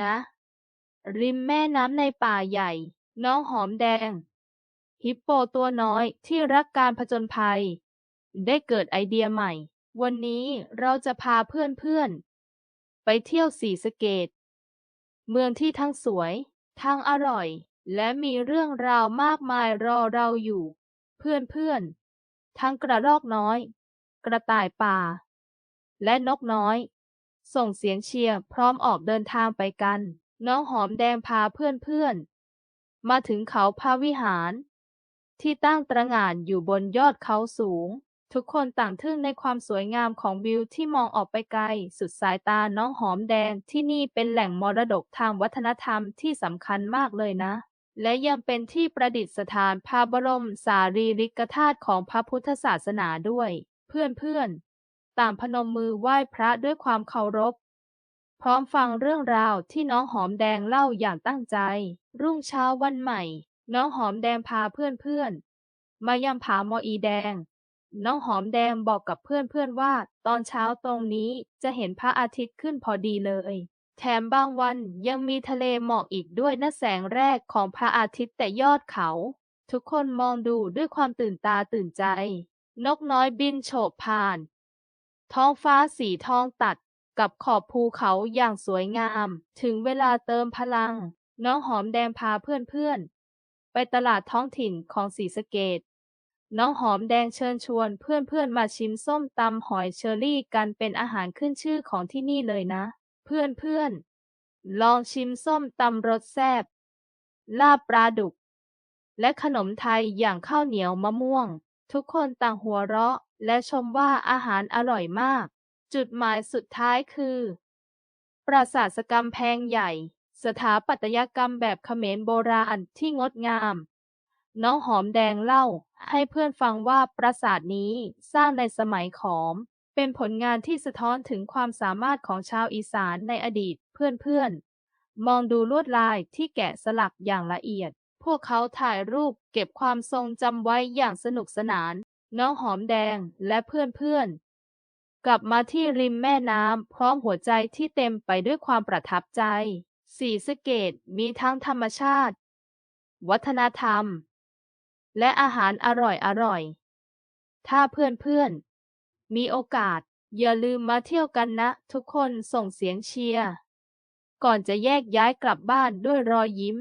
นะ ริมแม่น้ำในป่าใหญ่ น้องหอมแดง ฮิปโปตัวน้อยที่รักการผจญภัย ได้เกิดไอเดียใหม่ วันนี้เราจะพาเพื่อนๆ ไปเที่ยวสีสเกต เมืองที่ทั้งสวย ทั้งอร่อย และมีเรื่องราวมากมายรอเราอยู่ เพื่อนๆ ทั้งกระรอกน้อย กระต่ายป่า และนกน้อย ส่งเสียงเชียร์พร้อมออกเดินทางไปกัน น้องหอมแดงพาเพื่อนๆ มาถึงเขาพาวิหาร ที่ตั้งตระหง่านอยู่บนยอดเขาสูง ทุกคนต่างทึ่งในความสวยงามของวิวที่มองออกไปไกล สุดสายตาน้องหอมแดงที่นี่เป็นแหล่งมรดกทางวัฒนธรรมที่สำคัญมากเลยนะ และยังเป็นที่ประดิษฐานพระบรมสารีริกธาตุของพระพุทธศาสนาด้วย เพื่อนๆ ต่างพนมมือไหว้พระด้วยความเคารพ พร้อมฟังเรื่องราวที่น้องหอมแดงเล่าอย่างตั้งใจ รุ่งเช้าวันใหม่ น้องหอมแดงพาเพื่อนๆ มายังผาหมออีแดง น้องหอมแดงบอกกับเพื่อนๆว่า ตอนเช้าตรงนี้จะเห็นพระอาทิตย์ขึ้นพอดีเลย แถมบางวันยังมีทะเลหมอกอีกด้วยนะแสงแรกของพระอาทิตย์แต่ยอดเขา ทุกคนมองดูด้วยความตื่นตาตื่นใจนกน้อยบินโฉบผ่าน ท้องฟ้าสีทองตัดกับขอบภูเขาอย่างสวยงาม ถึงเวลาเติมพลัง น้องหอมแดงพาเพื่อนๆ ไปตลาดท้องถิ่นของศรีสะเกดน้องหอมแดงเชิญชวนเพื่อนๆมาชิมส้มตำหอยเชอรี่กันเป็นอาหารขึ้นชื่อของที่นี่เลยนะ เพื่อนๆ ลองชิมส้มตำรสแซ่บลาบปลาดุก และขนมไทยอย่างข้าวเหนียวมะม่วง ทุกคนต่างหัวเราะ และชมว่าอาหารอร่อยมาก จุดหมายสุดท้ายคือ ปราสาทกำแพงใหญ่ สถาปัตยกรรมแบบเขมรโบราณที่งดงาม น้องหอมแดงเล่าให้เพื่อนฟังว่าปราสาทนี้สร้างในสมัยขอม เป็นผลงานที่สะท้อนถึงความสามารถของชาวอีสานในอดีตเพื่อนๆมองดูลวดลายที่แกะสลักอย่างละเอียด พวกเขาถ่ายรูปเก็บความทรงจำไว้อย่างสนุกสนาน น้องหอมแดงและเพื่อนๆ กลับมาที่ริมแม่น้ำพร้อมหัวใจที่เต็มไปด้วยความประทับใจ สีสเกตมีทั้งธรรมชาติ วัฒนธรรม และอาหารอร่อยๆถ้าเพื่อนๆ มีโอกาสอย่าลืมมาเที่ยวกันนะ ทุกคนส่งเสียงเชียร์ ก่อนจะแยกย้ายกลับบ้านด้วยรอยยิ้ม